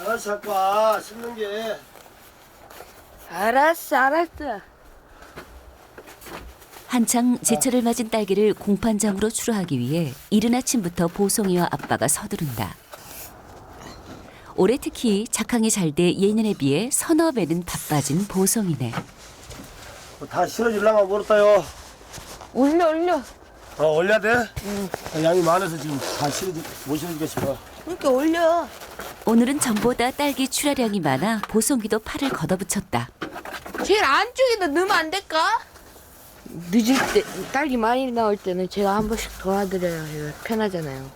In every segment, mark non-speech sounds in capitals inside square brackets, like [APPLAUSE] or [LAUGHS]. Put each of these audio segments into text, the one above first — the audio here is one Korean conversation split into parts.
알았어 자꾸 와 씹는 게 알았어, 알았어. 한창 제철을 맞은 딸기를 공판장으로 출하하기 위해 이른 아침부터 보송이와 아빠가 서두른다. 올해 특히 작황이 잘 돼 예년에 비해 서너 배는 바빠진 보송이네. 뭐다 실어주려면 모르다요 올려, 올려. 어 올려야 돼? 응 양이 많아서 지금 다 실어주 못 실어주겠어 그렇게 올려. 오늘은 전보다 딸기 출하량이 많아 보송이도 팔을 걷어붙였다. 제일 안쪽에다 넣으면 안 될까? 늦을 때, 딸기 많이 나올 때는 제가 한 번씩 도와드려야 해요. 편하잖아요.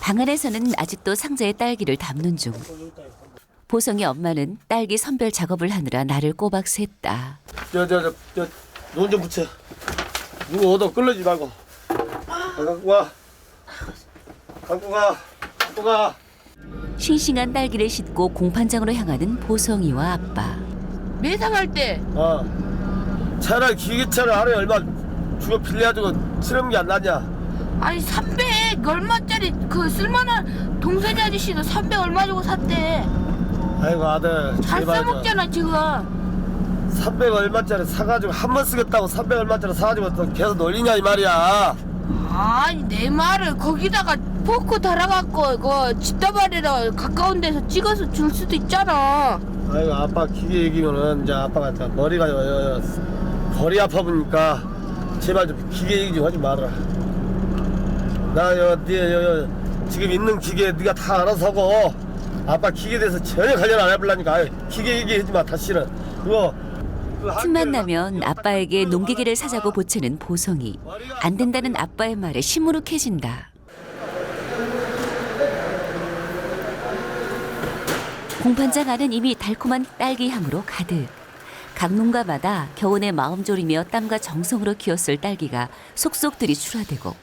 방 안에서는 아직도 상자에 딸기를 담는 중. 보성이 엄마는 딸기 선별 작업을 하느라 나를 꼬박 샜다. 저저저눈 좀 붙여 누구 얻어 끌러지 말고 아, 갖고 와 갖고 가 갖고 가 싱싱한 딸기를 싣고 공판장으로 향하는 보성이와 아빠. 매상할 때 어. 차라리 기계차를 하루에 얼마 주고 빌려가지고 치르는 게안 낫냐? 아니 300 얼마짜리 그 쓸만한 동선이 아저씨도 300 얼마 주고 샀대 아이고 아들 잘 제발 좀. 써먹잖아 지금 300 얼마짜리 사가지고 한 번 쓰겠다고 300 얼마짜리 사가지고 또 계속 놀리냐 이 말이야. 아니 내 말을 거기다가 포크 달아갖고 그 집다발에다 가까운 데서 찍어서 줄 수도 있잖아 아이고 아빠 기계 얘기면은 이제 아빠가 자 머리가 거리 아파 보니까 제발 좀 기계 얘기 좀 하지 말아라. 나요 네 지금 있는 기계 네가 다 알아서 하고 아빠 기계에 대해서 전혀 관련 안 해볼라니까 아이, 기계 얘기하지 마 다시는 그거 그거 한 틈만 나면 아빠에게 농기계를 사자고 보채는 보성이. 안 된다는 아빠의 말에 시무룩해진다. 공판장 안은 이미 달콤한 딸기 향으로 가득. 각 농가마다 겨우내 마음 졸이며 땀과 정성으로 키웠을 딸기가 속속들이 출하되고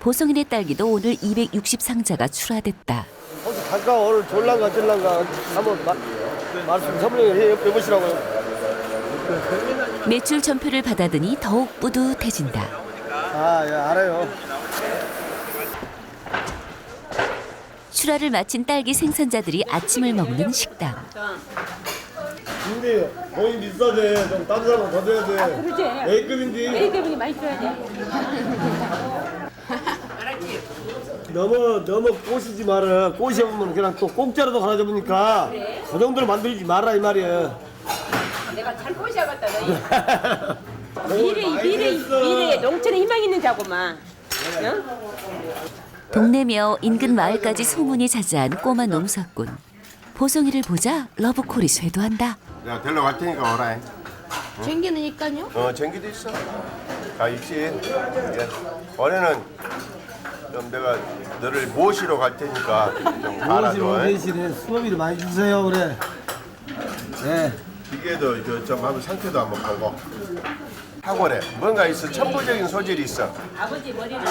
보성인의 딸기도 오늘 260상자가 출하됐다. 혹시 잠깐 오늘 졸란가 졸란가 한번 마, 말씀 설명해 해보시라고요. 매출 전표를 받아드니 더욱 뿌듯해진다. 아, 예, 알아요. 출하를 마친 딸기 생산자들이 아침을 먹는 식당. 근데 거의 비싸대. 좀 다른 사람 더 줘야 돼. 그러지. A급인데 A급이 많이 줘야 돼. [LAUGHS] 너무 너무 꼬시지 마라. 꼬시면 그냥 또 공짜로도 가나 잡으니까 그 정도로 만들지 마라 이 말이야. 내가 잘 꼬셔봤다 [LAUGHS] 미래 미래. 미래 농촌에 희망 있는 자고만. 응? 동네며 인근 마을까지 소문이 자자한 꼬마 농사꾼. 보성이를 보자 러브콜이 쇄도한다. 내가 데리러 갈 테니까 오라. 챙기니까요 어, 전기도 있어. 다 있지. 예. 올해는 좀 내가 너를 모시러 갈 테니까 좀 가라줘. 오대신에 수업비를 많이 주세요 그래. 네. 기계도 저, 좀 한번 상태도 한번 보고. 하고래. 뭔가 있어. 천부적인 소질이 있어. 아버지 머리는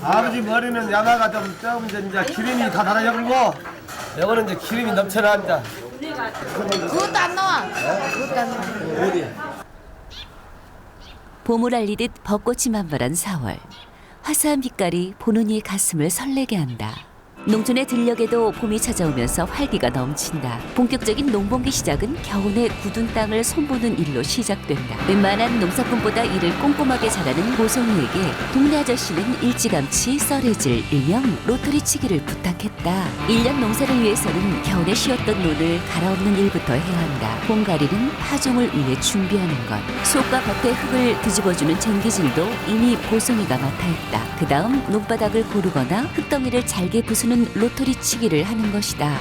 아버지 머리는 야마가 좀 조금 이제 이제 기름이 다 달아져버리고 이거는 이제 기름이 넘쳐나니다 그것도 안 나와 그것도 안 나와 어디? 봄을 알리듯 벚꽃이 만발한 4월. 화사한 빛깔이 보는 이의 가슴을 설레게 한다. 농촌의 들녘에도 봄이 찾아오면서 활기가 넘친다. 본격적인 농번기 시작은 겨우내 굳은 땅을 손보는 일로 시작된다. 웬만한 농사꾼보다 일을 꼼꼼하게 잘하는 보성이에게 동네 아저씨는 일찌감치 썰해질 일명 로터리 치기를 부탁했다. 일년 농사를 위해서는 겨우내 쉬었던 논을 갈아엎는 일부터 해야 한다. 봄가리는 파종을 위해 준비하는 것. 속과 겉의 흙을 뒤집어주는 쟁기질도 이미 보성이가 맡아 했다. 그 다음 논바닥을 고르거나 흙덩이를 잘게 부수는 로터리 치기를 하는 것이다.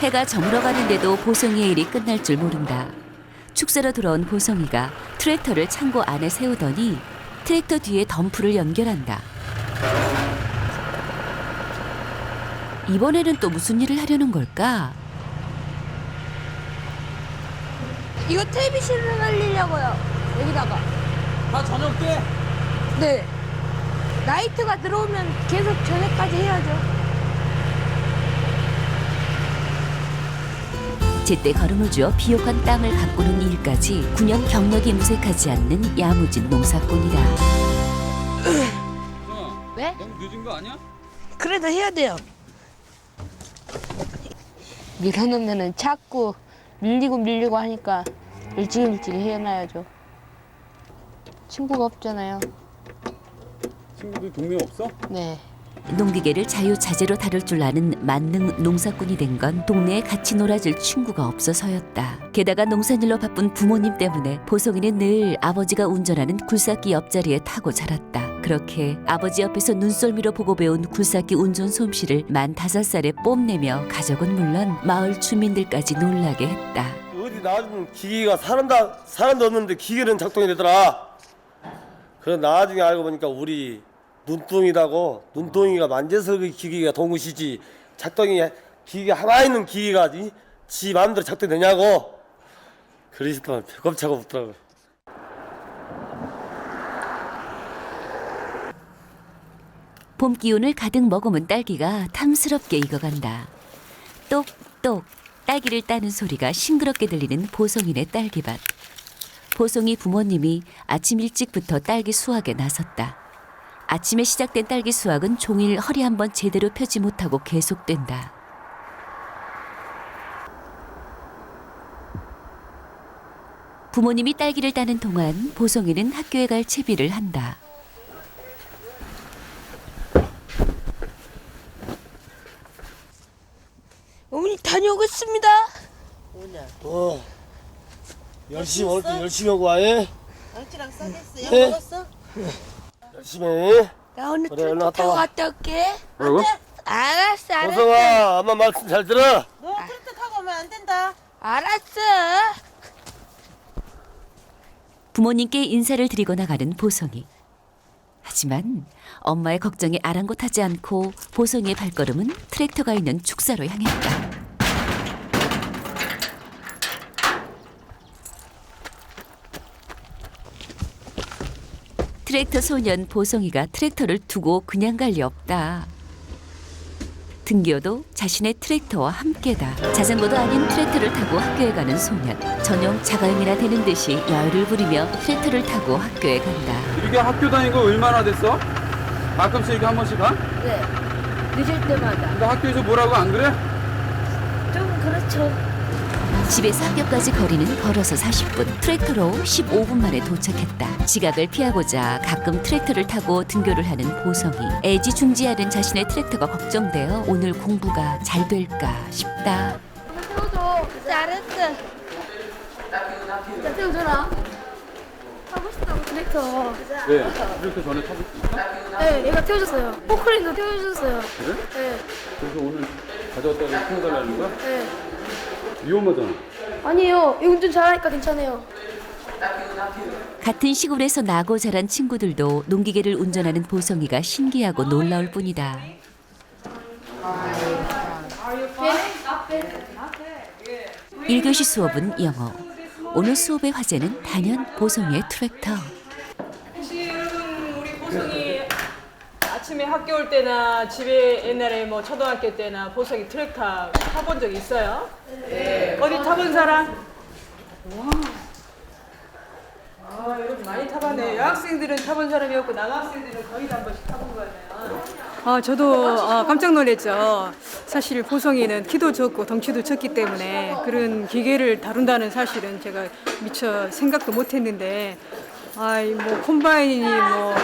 해가 저물어가는데도 보성이의 일이 끝날 줄 모른다. 축사로 돌아온 보성이가 트랙터를 창고 안에 세우더니 트랙터 뒤에 덤프를 연결한다. 이번에는 또 무슨 일을 하려는 걸까? 이거 텔레비전을 날리려고요 여기다가 다 저녁 때? 네 라이트가 들어오면 계속 저녁까지 해야죠 제때 걸음을 주어 비옥한 땅을 가꾸는 일까지 9년 경력이 무색하지 않는 야무진 농사꾼이다. 네? 너무 늦은 거 아니야? 그래도 해야 돼요 밀어놓으면은 자꾸 밀리고 밀리고 하니까 일찍 일찍 해놔야죠. 친구가 없잖아요. 친구들 동네 없어? 네. 농기계를 자유자재로 다룰 줄 아는 만능 농사꾼이 된 건 동네에 같이 놀아줄 친구가 없어서였다. 게다가 농산일로 바쁜 부모님 때문에 보성이는 늘 아버지가 운전하는 굴삭기 옆자리에 타고 자랐다. 그렇게 아버지 옆에서 눈썰미로 보고 배운 굴삭기 운전 솜씨를 만 다섯 살에 뽐내며 가족은 물론 마을 주민들까지 놀라게 했다. 어디 나중 기계가 사람다 사람도 없는데 기계는 작동이 되더라. 그래 나중에 알고 보니까 우리 눈뚱이라고 눈뚱이가 그 기계가 돈 것이지 작동이 기계 하나 있는 기계가 이- 지 마음대로 작동되냐고. 그러시더만 배꼽차고 붙더라고. 봄 기운을 가득 머금은 딸기가 탐스럽게 익어간다. 똑똑 딸기를 따는 소리가 싱그럽게 들리는 보성이네 딸기밭. 보성이 부모님이 아침 일찍부터 딸기 수확에 나섰다. 아침에 시작된 딸기 수확은 종일 허리 한 번 제대로 펴지 못하고 계속된다. 부모님이 딸기를 따는 동안 보성이는 학교에 갈 채비를 한다. 어머니 다녀오겠습니다. 어. 열심히 오늘 또 열심히 하고 와예. 아치랑 싸겠어? 네. 약 먹었어? [LAUGHS] 열심히 해. 나 오늘 그래, 얼른 갔다 타고 와. 갔다 올게. 뭐라고? 알았어, 알았어. 보성아, 엄마 말씀 잘 들어. 너 트랙터 타고 오면 안 된다. 알았어. 부모님께 인사를 드리고 나가는 보성이. 하지만 엄마의 걱정에 아랑곳하지 않고 보성이의 발걸음은 트랙터가 있는 축사로 향했다. 트랙터 소년 보성이가 트랙터를 두고 그냥 갈 리 없다. 등교도 자신의 트랙터와 함께다. 자전거도 아닌 트랙터를 타고 학교에 가는 소년. 전용 자가용이나 되는 듯이 여유를 부리며 트랙터를 타고 학교에 간다. 이렇게 학교 다니고 얼마나 됐어? 가끔씩 이렇게 한 번씩 가? 네. 늦을 때마다. 근데 학교에서 뭐라고 안 그래? 좀 그렇죠. 집에서 학교까지 거리는 걸어서 40분, 트랙터로 15분 만에 도착했다. 지각을 피하고자 가끔 트랙터를 타고 등교를 하는 보성이 애지중지하는 자신의 트랙터가 걱정되어 오늘 공부가 잘 될까 싶다. 태워줘. 잘했어. 나 태워줘라. 타고 싶다고 트랙터. 왜? 이렇게 전에 타고 있어? 네, 얘가 태워줬어요. 포크레인도 태워줬어요. 그래? 네, 그래서 오늘 가져왔다가 태워달라는 거야? 네. 위험 하잖아. 아니에요. 이 운전 잘하니까 괜찮아요. 같은 시골에서 나고 자란 친구들도 농기계를 운전하는 보성이가 신기하고 놀라울 뿐이다. 일교시 수업은 영어. 오늘 수업의 화제는 단연 보성이의 트랙터. 혹시 여러분 우리 보성이 아침에 학교 올 때나 집에 옛날에 뭐 초등학교 때나 보성이 트랙터 타본 적 있어요? 네. 어디 타본 사람? 와. 아 여러분 많이 타봤네. 여학생들은 타본 사람이 없고 남학생들은 거의 다 한 번씩 타본 거네요. 아 저도 아, 깜짝 놀랐죠. 사실 보성이는 키도 적고 덩치도 적기 때문에 그런 기계를 다룬다는 사실은 제가 미처 생각도 못했는데 아이 뭐 콤바인이 뭐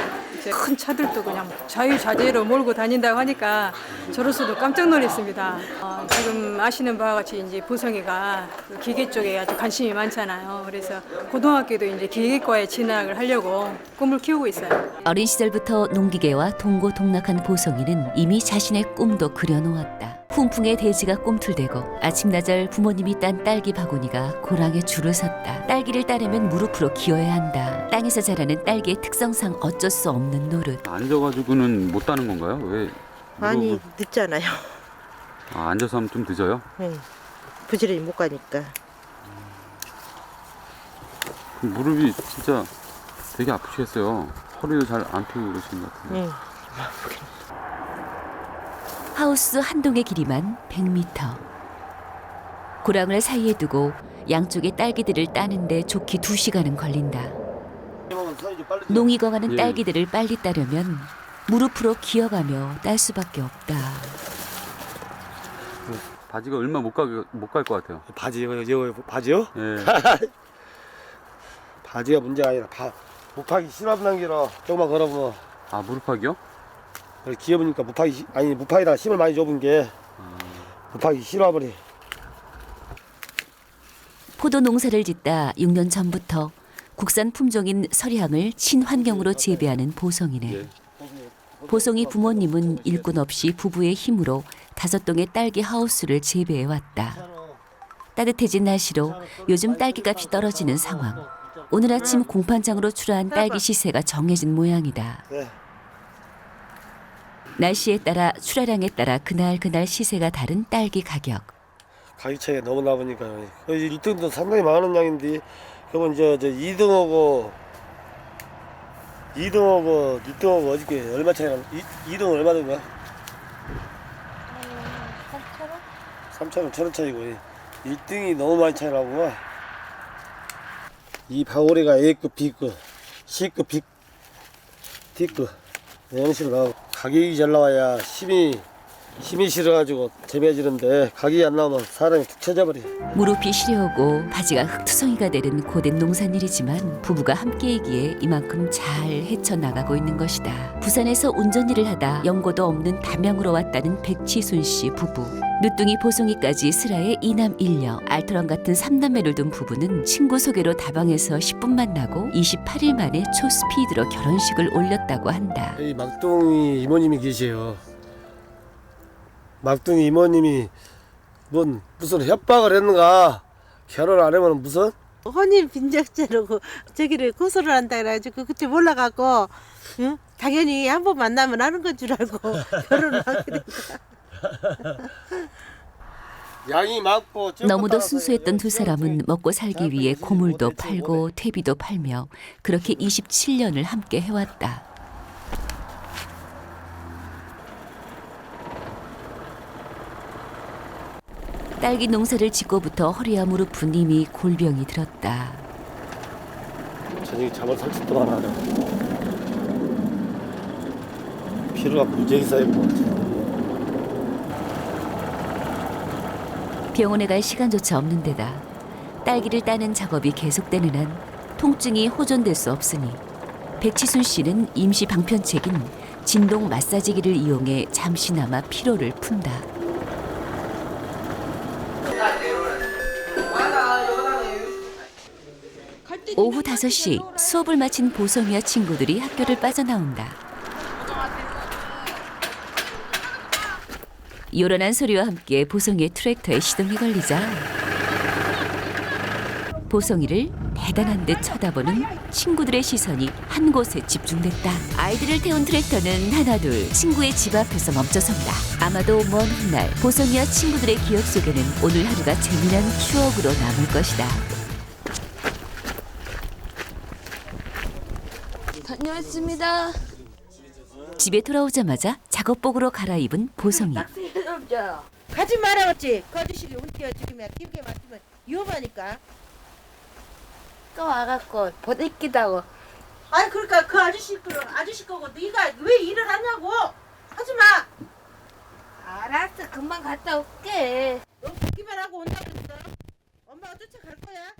큰 차들도 그냥 자유자재로 몰고 다닌다고 하니까 저로서도 깜짝 놀랐습니다. 어, 지금 아시는 바와 같이 이제 보성이가 그 기계 쪽에 아주 관심이 많잖아요. 그래서 고등학교도 이제 기계과에 진학을 하려고 꿈을 키우고 있어요. 어린 시절부터 농기계와 동고동락한 보성이는 이미 자신의 꿈도 그려놓았다. 훈풍의 대지가 꿈틀대고 아침나절 부모님이 딴 딸기 바구니가 고랑에 줄을 섰다. 딸기를 따려면 무릎으로 기어야 한다. 땅에서 자라는 딸기의 특성상 어쩔 수 없는 노릇. 앉아가지고는 못 따는 건가요? 왜? 많이 무릎을- 늦잖아요. 아, 앉아서 하면 좀 늦어요? 네. 부지런히 못 가니까. 그 무릎이 진짜 되게 아프시겠어요. 허리도 잘 안 펴고 그러시는 것 같은데. 네. 하우스 한 동의 길이만 100m. 고랑을 사이에 두고 양쪽의 딸기들을 따는데 좋게 2시간은 걸린다. 농 익어가는 예. 딸기들을 빨리 따려면 무릎으로 기어가며 딸 수밖에 없다. 바지가 얼마 못 가, 못 갈 것 같아요. 바지 이거 이거 바지요? 예. [LAUGHS] 바지가 문제가 아니라 바, 무파기 실업난 게라 조금만 걸어보면 아, 무릎팍이요? 기어보니까 무파기 시- 아니 무파기다 힘을 많이 줘본 게 무파기 실어버리 포도 농사를 짓다 6년 전부터 국산 품종인 설향을 친환경으로 재배하는 보성이네. 보성이 부모님은 일꾼 없이 부부의 힘으로 다섯 동의 딸기 하우스를 재배해 왔다. 따뜻해진 날씨로 요즘 딸기 값이 떨어지는 상황. 오늘 아침 공판장으로 출하한 딸기 시세가 정해진 모양이다. 네. 날씨에 따라 출하량에 따라 그날 그날 시세가 다른 딸기 가격. 가격 차이가 너무 나보니까 1등도 상당히 많은 양인데 그러면 이제 저 2등하고 2등하고 1등하고 어저께 얼마 차이 나? 2, 등 얼마 든 거야? 3천원 3천원 차이고 1등이 너무 많이 차이 나구만 이 바오리가 A급, B급, C급, B, D급 이런 식으로 가격이 잘 나와야 힘이 힘이 실어가지고 재배지는데 가격이 안 나오면 사람이 툭 쳐져버려 무릎이 시려오고 바지가 흙투성이가 되는 고된 농산일이지만 부부가 함께이기에 이만큼 잘 헤쳐나가고 있는 것이다. 부산에서 운전 일을 하다 연고도 없는 담양으로 왔다는 백치순 씨 부부. 늦둥이 보송이까지 슬하에 이남 일녀 알토란 같은 삼남매를 둔 부부는 친구 소개로 다방에서 10분 만나고 28일 만에 초스피드로 결혼식을 올렸다고 한다. 여기 막둥이 이모님이 계세요. 막둥이 이모님이 뭔 무슨 협박을 했는가? 결혼 안 하면 무슨? 혼인 빈적죄라고 저기를 고소를 한다 그래가지고 그때 몰라갖고 응? 당연히 한 번 만나면 하는 건 줄 알고 [LAUGHS] 결혼을 하게 된 [LAUGHS] 양이 많고 너무도 순수했던 두 사람은 먹고 살기 위해 고물도 팔고 퇴비도 팔며 그렇게 27년을 함께 해왔다. 딸기 농사를 짓고부터 허리와 무릎은 이미 골병이 들었다. 저녁에 잠을 설치 동안 하려. 피로가 무지하게 쌓이고 병원에 갈 시간조차 없는 데다 딸기를 따는 작업이 계속되는 한 통증이 호전될 수 없으니 백치순 씨는 임시 방편책인 진동 마사지기를 이용해 잠시나마 피로를 푼다. 오후 5시 수업을 마친 보성이와 친구들이 학교를 빠져나온다. 요란한 소리와 함께 보성이의 트랙터에 시동이 걸리자 보성이를 대단한 듯 쳐다보는 친구들의 시선이 한 곳에 집중됐다. 아이들을 태운 트랙터는 하나둘 친구의 집 앞에서 멈춰선다. 아마도 먼 훗날 보성이와 친구들의 기억 속에는 오늘 하루가 재미난 추억으로 남을 것이다. 다녀왔습니다. 집에 돌아오자마자 작업복으로 갈아입은 보성이. 가지 말아봤지. 그 아저씨를 운띄어 죽이면 길게 맞으면 위험하니까. 또 와갖고 보내기다고. 아니 그러니까 그 아저씨 거는 아저씨 거고 네가 왜 일을 하냐고. 하지 마. 알았어, 금방 갔다 올게. 너 보기만 하고 온다 그랬어. 엄마가 쫓아갈 거야